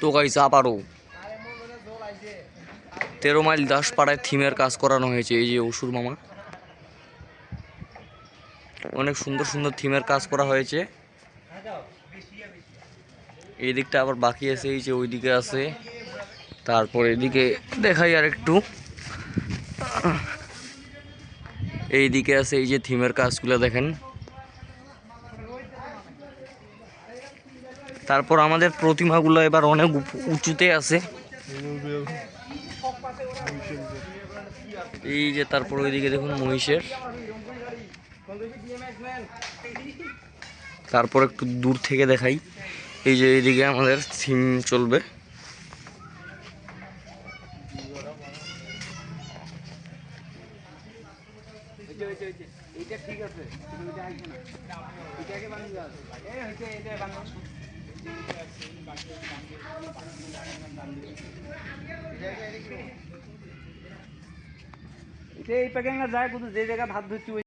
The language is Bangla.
তো গাইস, আবারও তেরো মাইল দাসপাড়ায় থিমের কাজ করানো হয়েছে, এই যে অসুর মামা। অনেক সুন্দর সুন্দর থিমের কাজ করা হয়েছে। এই দিকটা আবার বাকি আছে, এই যে ওই দিকে আছে। তারপর এদিকে দেখাই আর একটু এই দিকে আছে, এই যে থিমের কাজগুলো দেখেন। তারপর আমাদের প্রতিমাগুলো এবার অনেক উঁচুতে আছে। এই যে তারপর ওইদিকে দেখুন মহিষের। তারপর একটু দূর থেকে দেখাই। এই যে এইদিকে আমাদের থিম চলবে। এই প্যাকেট যায় কিন্তু যে জায়গায় ভাত ধরছি